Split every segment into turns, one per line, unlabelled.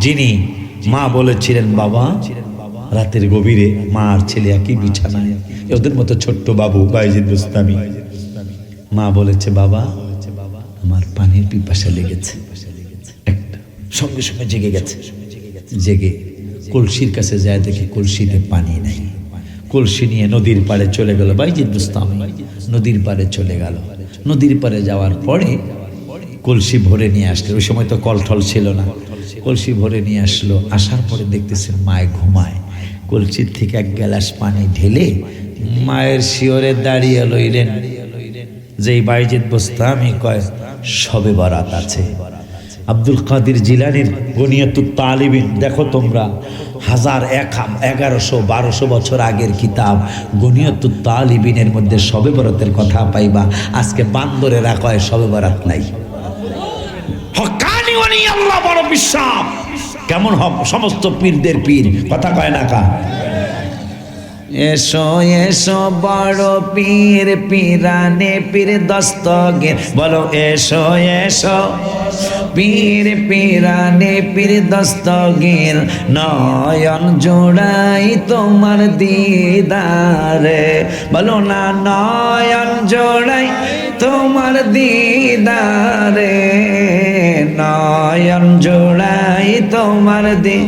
যিনি মা বলেছিলেন, বাবা, রাতের গভীরে মা আর ছেলে একই বিছানায়। ওদের মতো ছোট্ট বাবু বাইজিদ বুস্তামি মা বলেছে, বাবা, আমার পানির পিপাসা লেগেছে। সঙ্গে সঙ্গে জেগে গেছে। জেগে কলসির কাছে যায়, দেখে কলসিতে পানি নেই। কলসি নিয়ে নদীর পাড়ে চলে গেল বাইজিদ বুস্তামি নদীর পাড়ে চলে গেল। নদীর পাড়ে যাওয়ার পরে কলসি ভরে নিয়ে আসলো। ওই সময় তো কলঠল ছিল না। কলসি ভরে নিয়ে আসলো। আসার পরে দেখতেছেন মায় ঘুমায়। কলসির থেকে এক গ্লাস পানি ঢেলে মায়ের শিওরে দাঁড়িয়ে লইলেন। যেই বাইজিদ বস্তামি কয়, সবে বরাত আছে। আব্দুল কাদির জিলানির গনিয়াতুত তালিবিন, দেখো তোমরা, হাজার এক এগারোশো, বারোশো বছর আগের কিতাব। গনিয়াতুত তালিবিনের মধ্যে সবে বরাতের কথা পাইবা। আজকে বান্দরেরা কয়, সবে বরাত নাই। হকানি আল্লাহ বড় বিশ্বাস। কেমন হব? সমস্ত পীরদের পীর কথা কয় না কা? এসো এসো, বড় পীর পীরানে পীর দস্তগীর। বলো, এসো এসো, পীর পীরানে পীর দস্তগীর। নয়ন জোড়াই তোমার দিদারে। বলো না, নয়ন জোড়াই তোমার দিদারে। নয়ন জোড়াই তোমার দি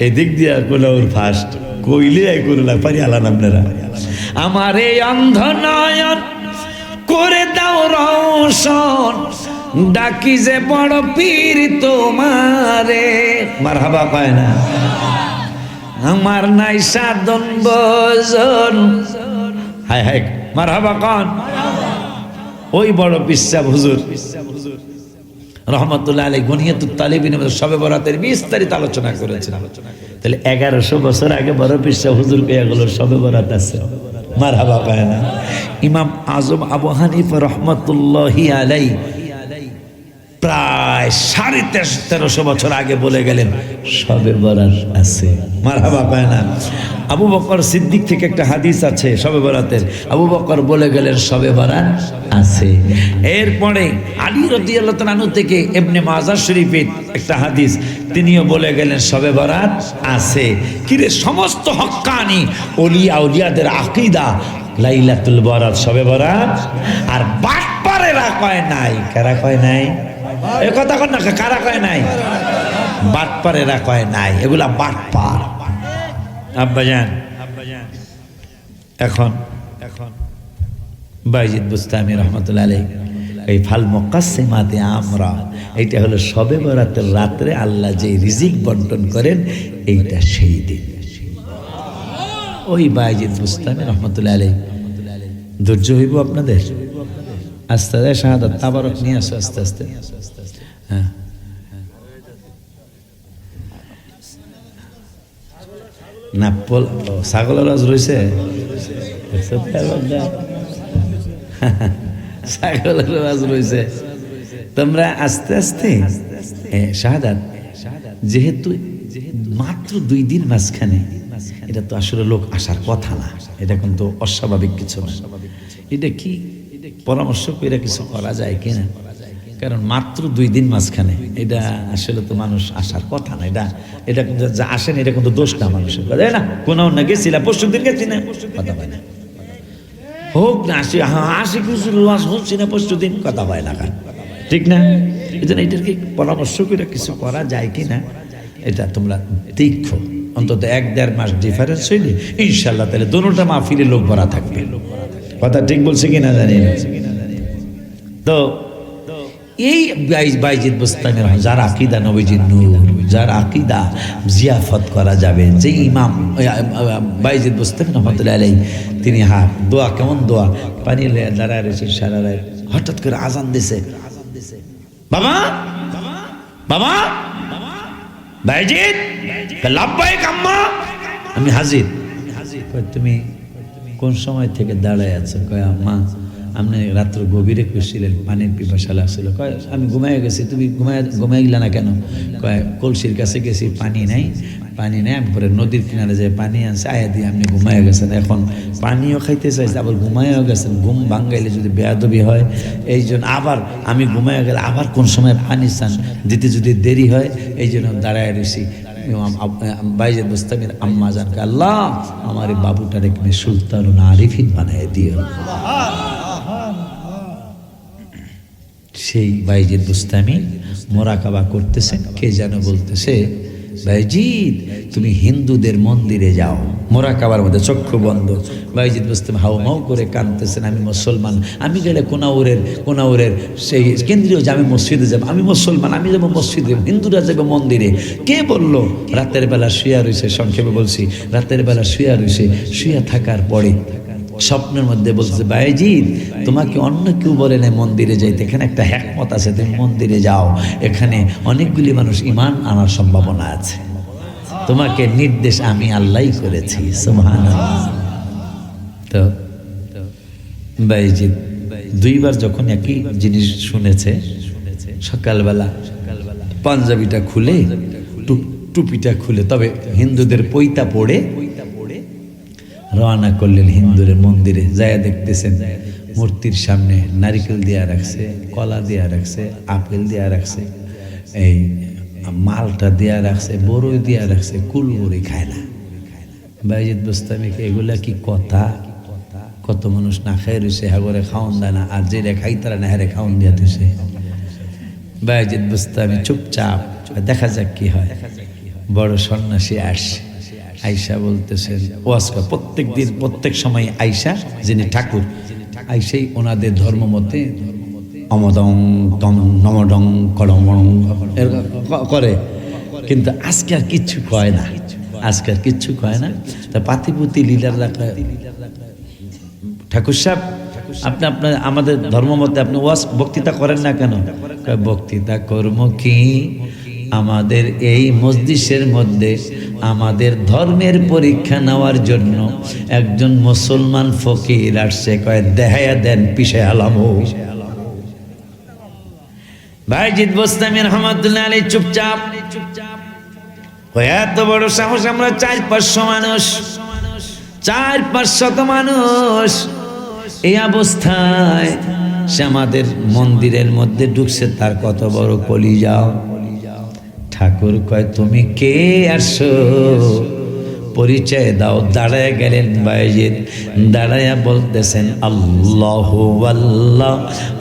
এদিক দিয়া কোলাউর ফার্স্ট কইলে এই করলা পারি আলান আপনারা। আমার এই অন্ধ নয়ন করে দাও রৌশন ডাকি যে বড় পীর তোমারে। মার হাবা পায় না। আমার নাই সাধন বজন হায় হায় মার হাবা কন? ওই বড় পিসাব হুজুর। রহমতুল্লাহ আলী গনিয়াতুল তালিবিন সবে বরাতের বিস্তারিত আলোচনা করেছেন। আলোচনা তাহলে এগারোশো বছর আগে বড় পিসা হুজুর পেয়ে গেল, সবে বরাত আছে। মার হাবা পায় না। ইমাম আজম আবু হানিফ রহমতুল্লাহি আলাই প্রায় সাড়ে তেরো- তেরোশো বছর আগে বলে গেলেন সবে বরাত আছে। মার হাবা পায় না। আবু বকর সিদ্দিক থেকে একটা হাদিস আছে, সবে বরাতের। আবু বকর বলে গেলেন, সবে বরাত আছে। এরপরে আলী রদি আল্লাহ থেকে এমনি মাজার শরীফের একটা হাদিস, তিনিও বলে গেলেন, সবে বরাত আছে। কিরে, সমস্ত হক্কানি অলিয়া উলিয়াদের আকিদা, লাইলাতুল বরাত সবে বরাত। আর বাটপারেরা কয় নাই? কারা কয় নাই? এ কথা কন না, কারা কয় নাই? বাটপারেরা কয় নাই, এগুলা বাটপার। আব্বাজান এখন এখন, বাইজিদ বুস্তামি রহমতুল্লাহ আলাই এই ফাল মকাসেমাতে আমরা, এইটা হলো সবে বরাতের রাত্রে আল্লাহ যে রিজিক বন্টন করেন, এইটা সেই দিন। ওই বাইজিদ বুস্তামি রহমতুল্লাহ আলাই ধৈর্য হইব আপনাদের? আস্তে আস্তে শাহাদাত, তাবারক নিয়ে আসো আস্তে আস্তে। হ্যাঁ। না, পোল ছাগলের রস রয়েছে ছাগলের রস রয়েছে তোমরা আস্তে আস্তে শাহাদাত, যেহেতু মাত্র দুই দিন মাঝখানে, এটা তো আসলে লোক আসার কথা না। এটা কিন্তু অস্বাভাবিক কিছু না। এটা কি পরামর্শ করে কিছু করা যায় কিনা? কারণ মাত্র দুই দিন মাঝখানে, এটা আসলে তো মানুষ আসার কথা না, এটা এটা কিন্তু যা আসেন, এটা কিন্তু দোষ না মানুষের তাই না? কোনো না গেছিলাম পরশু দিন গেছি না কথা হয় না। হোক না, আসি আসি কিছু লস হচ্ছে না, পরশু দিন কথা হয় না ঠিক না? এই জন্য এটার কি পরামর্শ করে কিছু করা যায় কি না এটা তোমরা দেখো। অন্তত এক দেড় মাস ডিফারেন্স হইলে ইনশাল্লাহ তাহলে দোনোটা মাহফিলে লোক ভরা থাকবে। কথা ঠিক বলছে কি না জানি না। তো এই বাইজিদ বুস্তানের যার আকিদা নবীজির নূর, যার আকিদা জিয়াফত করা যাবে, যে ইমাম বাইজিদ বুস্তান রহমতুল্লাহ আলাই তিনি হা, দোয়া, কেমন দোয়া? পানি দাঁড়ায় রয়েছে, সারা রায় হঠাৎ করে আজান দিছে। বাবা? বাবা? বাইজিদ লাভবাহিক আম্মা? আমি হাজির। তুমি কোন সময় থেকে দাঁড়ায় আছো? কয় আম্মা আপনি রাত্র গভীরে খুঁজছিলেন পানির পিপাসা লাগছিল কয়, আমি ঘুমাই গেছি, তুমি ঘুমাই ঘুমাই গেলে না কেন? কয়, কলসির কাছে গেছি, পানি নাই। পানি নেই, আমি পরে নদীর কিনারে যে পানি আনছে, আয়া দিয়ে আপনি ঘুমাইয়া গেছেন। এখন পানিও খাইতে চাইছে, আবার ঘুমাইয়াও গেছেন, ঘুম ভাঙ্গাইলে যদি বেয়াদবি হয় এই জন্য আবার আমি ঘুমাইয়া গেলে আবার কোন সময় পানি চান, দিতে যদি দেরি হয় এই জন্য দাঁড়ায় রয়েছি বাইজের বুস্তামির আম্মা জানকে, আল্লাহ, আমার এই বাবুটার এখানে সুলতান আরিফিন বানায় দিও সেই বাইজিদ বুস্তামি মোরাকাবা করতেছেন কে যেন বলতেছে বাইজিদ তুমি হিন্দুদের মন্দিরে যাও। মোরাকাবার মধ্যে চক্ষু বন্ধ। বাইজিদ বুস্তামি হাউ মাউ করে কাঁদতেছেন, আমি মুসলমান। আমি গেলে কোনাউরের কোনাউরের সেই কেন্দ্রীয় জামে মসজিদে যাব, আমি মুসলমান, আমি যাব মসজিদে, হিন্দুরা যাবে মন্দিরে। কে বলল? রাতের বেলা শুয়া রয়েছে সংক্ষেপে বলছি, রাতের বেলা শুয়া রয়েছে শুয়া থাকার পরে স্বপ্নের মধ্যে বলছে বাইজিৎ তোমাকে অন্য কেউ বলে না মন্দিরে যাইতে এখানে একটা হ্যাকমত আছে, তুমি মন্দিরে যাও। এখানে অনেকগুলি মানুষ ইমান আনার সম্ভাবনা আছে। তোমাকে নির্দেশ আমি আল্লাহ করেছি। তো বাইজিৎ দুইবার যখন একই জিনিস শুনেছে, সকালবেলা পাঞ্জাবিটা খুলে টুপিটা খুলে, তবে হিন্দুদের পৈতা পড়ে রওনা করলেন হিন্দুরের মন্দিরে যায়া দেখতেছেন মূর্তির সামনে নারিকেল দেয়া রাখছে, কলা দেয়া রাখছে, আপেল দেয়া রাখছে, এই মালটা দেয়া রাখছে বড়ই দেয়া রাখছে, কুল বড়ি খায় না। বাইজিৎ বুস্তামিকে এগুলা কি কথা? কত মানুষ না খাই রয়েছে হাগরে খাওয়ান দেয় না, আর যেটা খাই তারা না হারে খাওয়ান দিয়া দিছে। বাইজিৎ বুস্তামি চুপচাপ, দেখা যাক কি হয়। বড় সন্ন্যাসী আসছে। আয়সা বলতেছেন ওয়াজকা প্রত্যেক দিন, প্রত্যেক সময় আয়সা যিনি ঠাকুর আইসাই ওনাদের ধর্ম মতে অমদং তম নমডং করে। কিন্তু আজকে আর কিচ্ছু কয় না। আজকে আর কিচ্ছু কয় না। তা পাতিপুতি লীলার রাখা ঠাকুর সাহেব, আপনি আপনার, আমাদের ধর্ম মতে আপনি ওয়াজ বক্তৃতা করেন না কেন? বক্তৃতা কর্ম কি? আমাদের এই মসজিষের মধ্যে আমাদের ধর্মের পরীক্ষা নেওয়ার জন্য একজন মুসলমান ফকির আসছে, কয় দেহায়া দেন পিছে আলামো ভাইজিৎ বোস্তামি রহমতুল্লাহ আলী চুপচাপ। এত বড় সাহস, আমরা চার পাঁচশো মানুষ, চার পাঁচশত মানুষ। এই অবস্থায় সে আমাদের মন্দিরের মধ্যে ঢুকছে, তার কত বড় কলি যাও ঠাকুর কয়, তুমি কে আসো? পরিচয় দাও, দাঁড়ায় গেলেন বাইজিৎ দাঁড়ায়া বলতেছেন, আল্লাহ আল্লাহ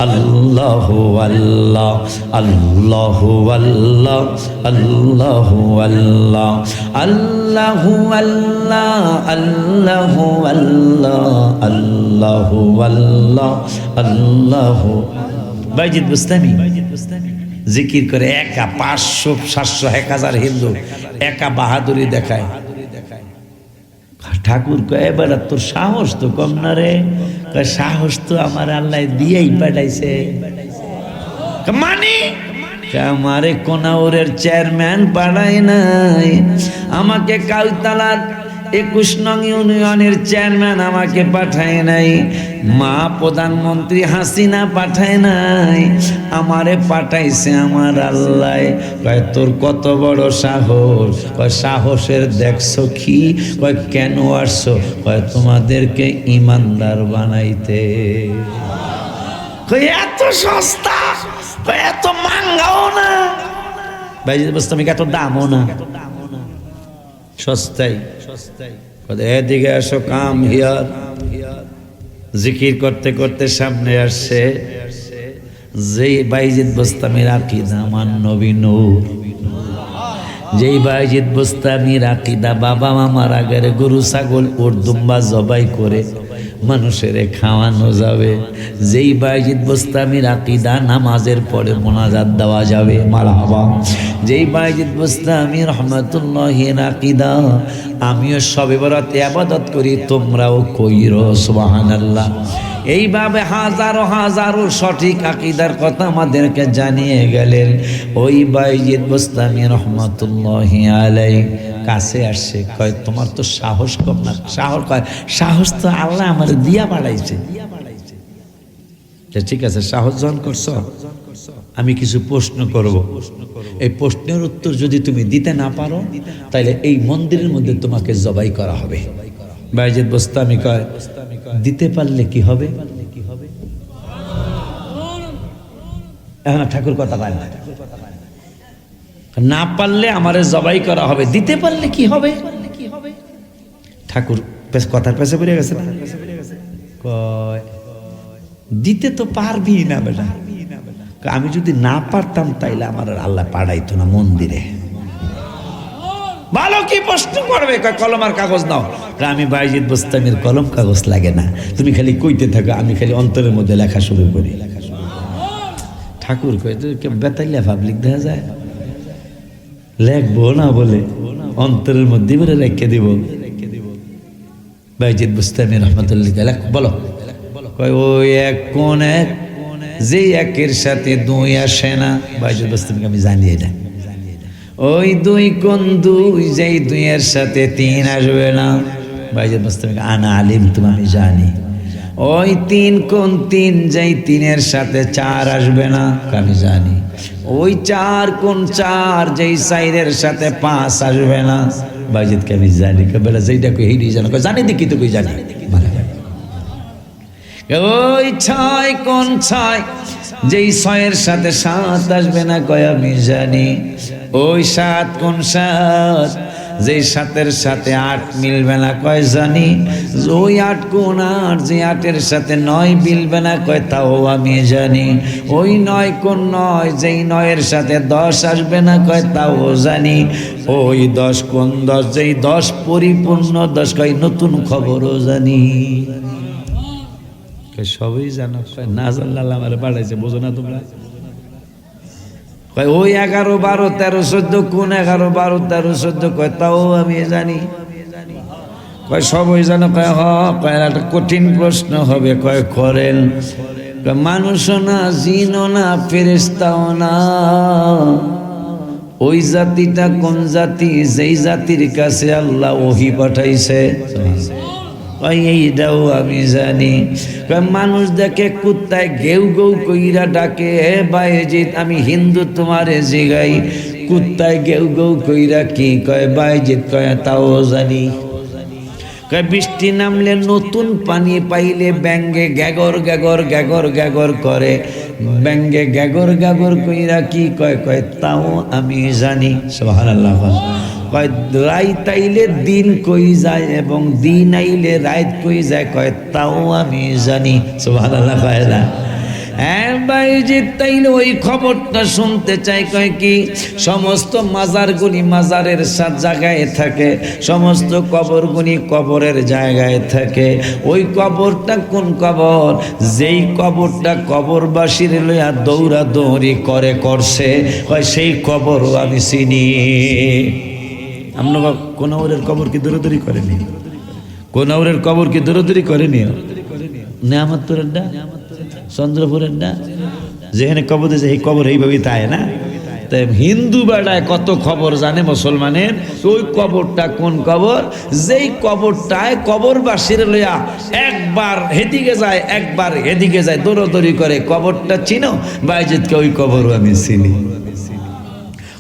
আল্লাহ আল্লাহ আল্লাহ আল্লাহ আল্লাহ আল্লাহ আল্লাহ আল্লাহ আল্লাহ আল্লাহ আল্লাহ আল্লাহ আল্লাহ বাইজিৎ বুস্তামি জিকির করে একা পাঁচশো, সাতশো, এক হাজার হিন্দু একা বাহাদুরি দেখায়। ঠাকুর, কয়, এবার তোর সাহস তো কম না রে। সাহস তো আমার আল্লাহ দিয়েই পাঠাইছে। মানে? আমারে কোনাউরের চেয়ারম্যান পাঠায় নাই। আমাকে কাউতালার একুশ নং ইউনিয়নের চেয়ারম্যান আমাকে পাঠায় নাই। মা প্রধানমন্ত্রী হাসিনা পাঠায় নাই। আমারে পাঠাইছে আমার আল্লাহ। কয়, তোর কত বড় সাহস? কয়, সাহসের দেখছ কি? কয়, কেন আসছো? কয়, তোমাদেরকে ইমানদার বানাইতে। এত সস্তা? এত মাঙ্গাও না। ভাই আমি এত দামও না। সস্তাই এদিকে আসো, কাম হিয়ার। জিকির করতে করতে সামনে আসছে। যেই বাইজিদ বস্তামি আকিদা আমার নবী নূর। যেই বাইজিদ বস্তামির আকিদা বাবা মামার আগের গরু, ছাগল ওর দুম্বা জবাই করে মানুষের খাওয়ানো যাবে। যেই বাইজিদ বস্তামির আকিদা নামাজের পরে মোনাজাত দেওয়া যাবে। মারাবা। যেই বাইজিদ বস্তামির রহমতুল্লাহ আকিদা, আমিও সবে বরাতে আবাদত করি, তোমরাও কইর, সুবহানাল্লাহ। এইভাবে হাজারো হাজারো সঠিক আকিদার কথা আমাদেরকে জানিয়ে গেলেন। ওই বাইজিদ বুস্তামি রহমতুল্লাহ আলাই কাছে আসছে, কয়, তোমার তো সাহস কম না। সাহস কয়, সাহস তো আল্লাহ আমার দিয়া বাড়াইছে। ঠিক আছে, সাহস জন করছ, আমি কিছু প্রশ্ন করব। এই প্রশ্নের উত্তর যদি তুমি দিতে না পারো তাহলে এই মন্দিরের মধ্যে তোমাকে জবাই করা হবে। বাইজেদ বস্তামি কয় দিতে পারলে কি হবে? এখন ঠাকুর কথা পায় না। না পারলে আমারে জবাই করা হবে। দিতে পারলে কি হবে? ঠাকুর কথার পেছে পড়ে গেছে না? দিতে তো পারবি না বেটা। আমি যদি না পারতাম তাইলে আমার আল্লাহ পাঠাইতো না মন্দিরে। ভালো কি প্রশ্ন করবে? কলম আর কাগজ নাও। আমি বাইজিদ বস্তামের কলম কাগজ লাগে না। তুমি খালি কইতে থাকো, আমি খালি অন্তরের মধ্যে লেখা শুরু করি। ঠাকুর বেতাইলে পাবলিক দেখা যায়? লেখবো না বলে অন্তরের মধ্যে বলে রেখে দিব। বাইজিদ বুস্তামি রহমতুল্লাহ লেখ, বলো। কয়, ওই এক কোন এক যে একের সাথে দুই আসে না। বাইজিদ বুস্তামিকে আমি জানি এটা ওই দুই কোন দুই, যেই দুইয়ের সাথে তিন আসবে না। বাইজিদ বুস্তামিকে আনা আলিম তুমি আমি জানি। ওই তিন কোন তিন, যেই তিনের সাথে চার আসবে না, আমি জানি। ওই চার কোন চার, যেই সাইরের সাথে পাঁচ আসবে না বাইজিদকে আমি জানি। বেলা যেইটা কই, হেইডি জানো। জানি দেখি তো কই জানি। ওই ছয় কোন ছয় যেই ছয়ের সাথে সাত আসবে না কয়, আমি জানি। ওই সাত, কোন সাত? যেই সাতের সাথে আট মিলবে না কয়, জানি। ওই আট, কোন আট? যে আটের সাথে নয় মিলবে না কয়, তাও আমি জানি। ওই নয়, কোন নয়? যেই নয়ের সাথে দশ আসবে না কয়, তাও জানি। ওই দশ, কোন দশ? যেই দশ, পরিপূর্ণ দশ কয়, নতুন খবরও জানি। সবই জানো। না জানলে আল্লাহ আমার পাঠাইছে, বোঝো না তোমরা? কয়, ওই এগারো বারো তেরো চোদ্দ, কোন এগারো বারো তেরো চোদ্দ, কয়, তাও আমি জানি। কয়, সবই জানো, কয়, হ, কয়, একটা কঠিন প্রশ্ন হবে, কয়, করেন। কয়, মানুষও না, জিনও না ফেরেস্তাও না। ওই জাতিটা কোন জাতি? যেই জাতির কাছে আল্লাহ ওহি পাঠাইছে। আমি জানি। মানুষ দেখে কুত্তায় ঘেউ গেউ কইরা ডাকে হে আমি হিন্দু তোমারে জিগাই। কুত্তায় ঘেউ গেউ কইরা কি কয়, বাইজিৎ কয়, তাও জানি। কয়, বৃষ্টি নামলে নতুন পানি পাইলে ব্যাঙ্গে গ্যাগর গ্যাগর গ্যাগর গ্যাগর করে। ব্যাঙ্গে গ্যাগর গ্যাগর কইরা কি কয় কয়, তাও আমি জানি। সুবহানাল্লাহ। কয়, রাইত আইলে দিন কই যায় এবং দিন আইলে রাত কই যায়? কয়, তাও আমি জানি। সুবহানাল্লাহ কয় না। হ্যাঁ বাইজি তাইলে ওই খবরটা শুনতে চাই কয় কি, সমস্ত মাজারগুলি মাজারের সাত জায়গায় থাকে, সমস্ত কবরগুলি কবরের জায়গায় থাকে। ওই কবরটা কোন কবর? যেই কবরটা কবরবাসীর লইয়া দৌড়া দৌড়ি করে করছে হয় সেই কবরও আমি চিনি। আমরা কোনাউরের কবর কি দৌড়াদৌড়ি করেনি? কোনাউরের কবর কি দৌড়াদৌড়ি করেনি? নেয়ামতপুরের ডা চন্দ্রপুরের ডা যেখানে কবর দিয়েছে এই কবর এইভাবেই তাই না? তাই হিন্দু বেড়ায় কত খবর জানে মুসলমানের? ওই কবরটা কোন কবর? যেই কবরটায় কবর বা কবরবাসীর লইয়া একবার হেদিকে যায়, একবার হেদিকে যায় দৌড়াদৌড়ি করে। কবরটা চিনো? বাইজিৎকে ওই কবরও আমি চিনি।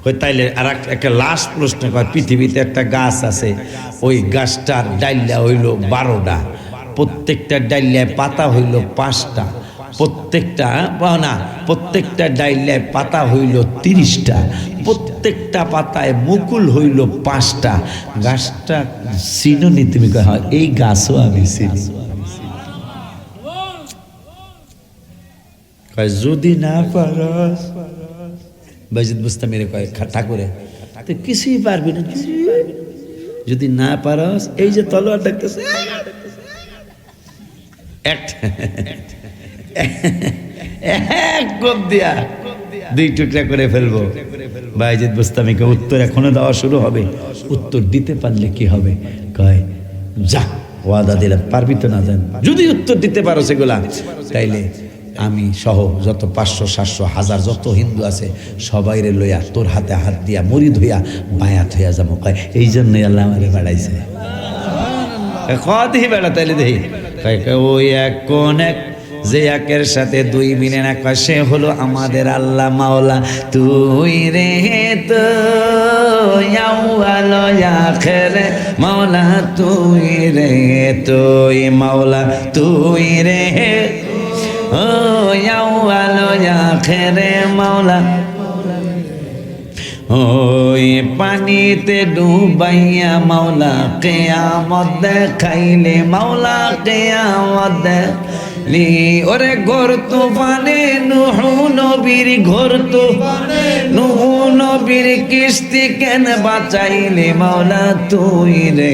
ওই তাইলে আর এক- একটা লাস্ট প্রশ্ন কয় পৃথিবীতে একটা গাছ আছে ওই গাছটার ডাইল্লা হইল বারোটা প্রত্যেকটা ডাইল্লায় পাতা হইল পাঁচটা প্রত্যেকটা না প্রত্যেকটা ডাইল্লায় পাতা হইল তিরিশটা প্রত্যেকটা পাতায় মুকুল হইল পাঁচটা। গাছটা চিনুনি তুমি কয় "হ্যাঁ, এই গাছও আমি চিনি। যদি না পারস বাইজিদ বুস্তামিরে কয় ঠাকুরে, তুই কিছুই পারবি না যদি না পারস, এই যে তলোয়ার দেখতেছে, এক কোপ দিয়া দুই টুকরা করে ফেলব। বাইজিদ বুস্তামিকে উত্তর এখনও দেওয়া শুরু হবে। উত্তর দিতে পারলে কি হবে? কয়, যা, ওয়াদা দিলাম, পারবি তো না জান। যদি উত্তর দিতে পারো সেগুলা, তাইলে আমি সহ যত পাঁচশো সাতশো হাজার যত হিন্দু আছে সবাইরে লইয়া তোর হাতে হাত দিয়া মরি ধইয়া বায়াত হইয়া যাব। কয় এই জন্যই আল্লাহ আমারে বেড়াইছে। কয়, ক বেড়া তাইলে কয়, ওই এক কোন এক যে একের সাথে দুই মিলে না কয় সে হলো আমাদের আল্লাহ মাওলা। তুই রে তো মাওলা তুই রে তুই মাওলা তুই রে ও আলো আখেরে মাওলা ওই পানিতে ডুবাইয়া মাওলা কেয়ামত দেখাইলে মাওলা কেয়ামত দেখাইলি ওরে ঘর তুফানে নুহু নবীর ঘর তুফানে নুহু নবীর কিস্তি কেন বাঁচাইলে মাওলা? তুই রে,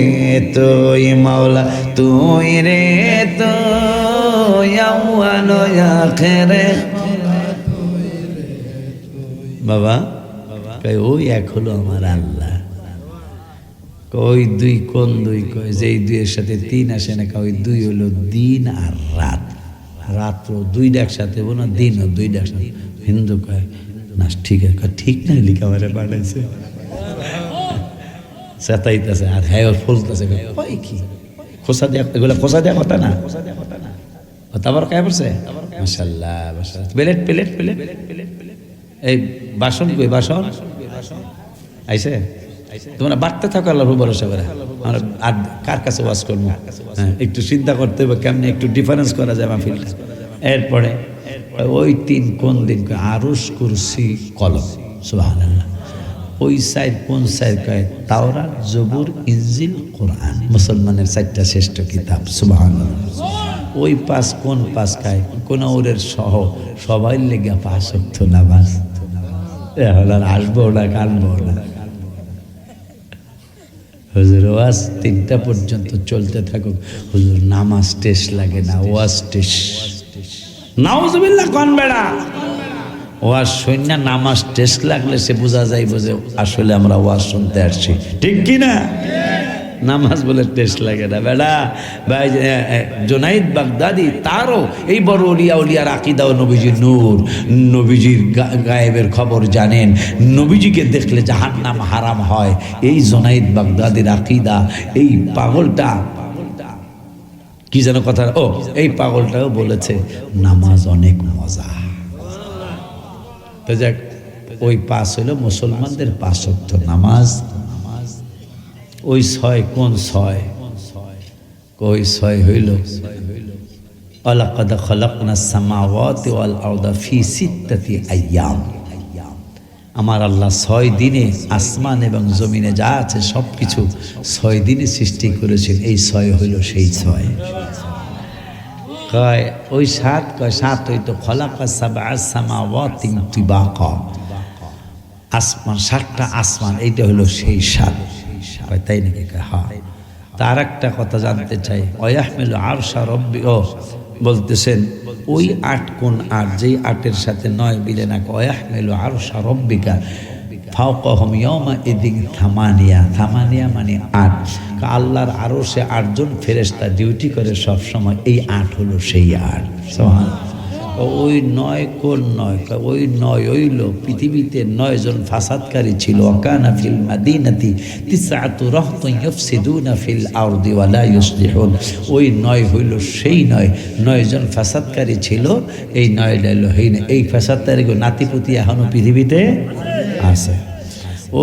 তুই মাওলা, তুই রে, তুই আউয়ালো আখেরে। বাবা ওই এক হলো আমার আল্লাহ। কই দুই কোন দুই? কয়, যেই দুইয়ের সাথে তিন আসে না ওই দুই হলো দিন আর রাত। রাত্র দুইটা একসাথে বলো না দিন ও দুইটা একসাথে। হিন্দু কয়, না, ঠিক আছে। ঠিক না লিখা মারে পাঠাইছে চেতাইতেছে, আর হ্যাঁ ফুলতেছে। কয় কি? খোসা দেওয়া এগুলো খোসা দেওয়া কথা না? আবার কায় পড়ছে? মাশাল্লাহ প্লেট প্লেট প্লেট। এই বাসন কই, বাসন? আইছে? তোমরা বাড়তে থাকো আল্লাহর উপর ভরসা করে। আমরা আর কার কাছে ওয়াজ করব? হ্যাঁ, একটু চিন্তা করতে হবে কেমনি একটু ডিফারেন্স করা যায় মাহফিলটা। এরপরে ওই তিন কোন দিন আরুষ কুরসি কলম। সুবহানাল্লাহ। ওই সাইড কোন সাইড কয়? তাওরা জবুর ইনজিল কোরআন। মুসলমানের চারটা শ্রেষ্ঠ কিতাব। সুবহানাল্লাহ। ওই পাস কোন পাস খায় কোন ওরের সহ। সবাই লেগে পাস হতো না আর আসব না কানবো না। হুজুর, ওয়াজ তিনটা পর্যন্ত চলতে থাকুক। হুজুর, নামাজ টেস লাগে না, ওয়াজ টেস নাউজুবিল্লাহ, কন বেড়া? ওয়াজ সৈন্য নামাজ টেস্ট লাগলে সে বোঝা যাইব যে আসলে আমরা ওয়াজ শুনতে আসছি। ঠিক কি না নামাজ বলে টেস্ট লাগে না। বেড়া, ভাই জোনাইদ বাগদাদি, তারও এই বড় অলিয়া উলিয়ার আকিদা ও নবীজির নূর। নবীজির গায়েবের খবর জানেন। নবীজিকে দেখলে জাহান নাম হারাম হয়। এই জোনাইদ বাগদাদির আকিদা, এই পাগলটা, কি যেন কথা, ও, এই পাগলটাও বলেছে, নামাজ অনেক মজা। তো যাক, ওই পাস হইল মুসলমানদের পাঁচ নামাজ। ওই ছয় কোন ছয়? ওই ছয় হইল? সামাওয়াতি আমার আল্লাহ ছয় দিনে আসমান এবং জমিনে যা আছে সব কিছু ছয় দিনে সৃষ্টি করেছেন। এই ছয় হইল সেই ছয়। কয়, ওই সাত, কয় সাত হইতো খলাকা সাবা সামাওয়াতিন তিবাকা। আসমান, সাতটা আসমান, এইটা হলো সেই সাত। কয় তাই নাকি? হ্যাঁ তার একটা কথা জানতে চাই। অয়াহমেল আর সারব্বি ও বলতেছেন, ওই আট কোন আট? যেই আটের সাথে নয় বিলে না অয়াহমেল আর সারব্বিকা ফাওকহম ইয়মা এদিক থামানিয়া। থামানিয়া মানে আট। আল্লাহর আরও সে আটজন ফেরেস্তা ডিউটি করে সবসময়, এই আট হলো সেই আট। সোহান ওই নয় কোন নয়? ওই নয় ওইল পৃথিবীতে নয় জন ফাসাদকারী ছিল। অকানা ফিল মাদিনাতি তিসাতু রাহতুন ইফসিদুনা ফিল আরদি ওয়া লা ইউসলিহুন ওই নয় হইল সেই নয়। নয় জন ফাসাদকারী ছিল। এই নয় ডাইল হই এই ফাসাদকারী নাতিপুতি এখনও পৃথিবীতে আছে।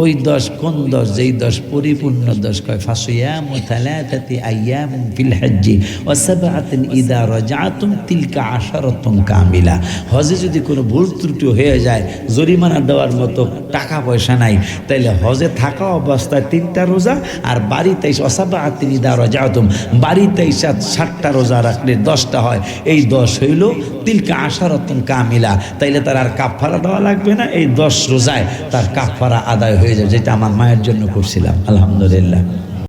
ওই দশ কোন দশ? যেই দশ পরিপূর্ণ দশ কয়, ফাসিয়াম থালাতাতি আইয়াম ফিল হজ্জি ওয়া সাবআতিন ইদা রাজাতুম তিলকা আশারাতুন কামিলা। হজে যদি কোনো ভুল ত্রুটি হয়ে যায়, জরিমানা দেওয়ার মতো টাকা পয়সা নাই, তাইলে হজে থাকা অবস্থায় তিনটা রোজা আর বাড়িতে অসাবাতিন ইদা রাজাতুম বাড়িতে সাত সাতটা রোজা রাখলে দশটা হয়। এই দশ হইল তিলকা আশারাতুন কামিলা, তাইলে তার আর কাফারা দেওয়া লাগবে না। এই দশ রোজায় তার কাফারা আদায় হয়ে যাবে, যেটা আমার মায়ের জন্য করছিলাম, আলহামদুলিল্লাহ।